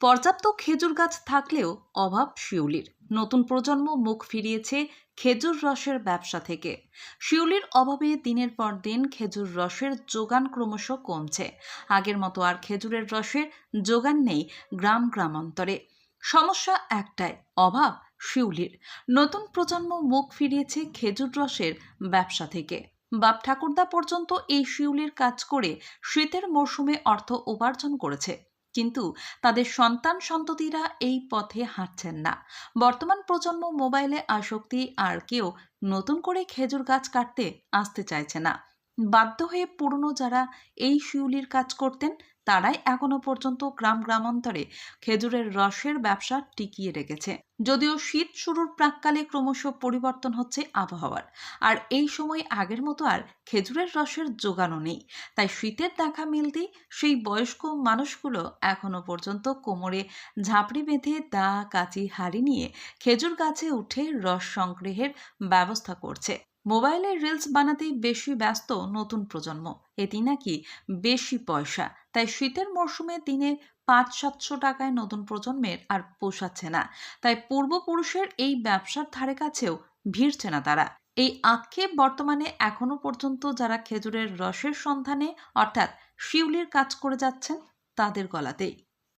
পর্যাপ্ত খেজুর গাছ থাকলেও অভাব শিউলির। নতুন প্রজন্ম মুখ ফিরিয়েছে খেজুর রসের ব্যবসা থেকে। শিউলির অভাবে দিনের পর দিন খেজুর রসের যোগান ক্রমশ কমছে। আগের মতো আর খেজুরের রসের যোগান নেই গ্রাম গ্রামান্তরে। সমস্যা একটাই, অভাব শিউলির। নতুন প্রজন্ম মুখ ফিরিয়েছে খেজুর রসের ব্যবসা থেকে। বাপ ঠাকুরদা পর্যন্ত এই শিউলির কাজ করে শীতের মরশুমে অর্থ উপার্জন করেছে। কিন্তু তাদের সন্তান সন্ততিরা এই পথে হাঁটছেন না। বর্তমান প্রজন্ম মোবাইলে আসক্তি আর কেউ নতুন করে খেজুর গাছ কাটতে আসতে চাইছে না। বাধ্য হয়ে পুরনো যারা এই শিউলির কাজ করতেন, তারাই এখনও পর্যন্ত গ্রাম গ্রামান্তরে খেজুরের রসের ব্যবসা টিকিয়ে রেখেছে। যদিও শীত শুরুর প্রাককালে ক্রমশ পরিবর্তন হচ্ছে আবহাওয়ার। আর এই সময় আগের মতো আর খেজুরের রসের যোগানও নেই। তাই শীতের দেখা মিলতেই সেই বয়স্ক মানুষগুলো এখনও পর্যন্ত কোমরে ঝাঁপড়ি বেঁধে দা, কাচি, হাড়ি নিয়ে খেজুর গাছে উঠে রস সংগ্রহের ব্যবস্থা করছে। মোবাইলে রিলস বানাতেই বেশি ব্যস্ত নতুন প্রজন্ম। এটি নাকি বেশি পয়সা। তাই শীতের মরশুমে দিনে পাঁচ সাতশো টাকায় নতুন প্রজন্মের আর পোষাচ্ছে না। তাই পূর্বপুরুষের এই ব্যবসার ধারে কাছেও ভিড়ছে না তারা। এই আক্ষেপ বর্তমানে এখনও পর্যন্ত যারা খেজুরের রসের সন্ধানে, অর্থাৎ শিউলির কাজ করে যাচ্ছেন, তাদের গলাতেই।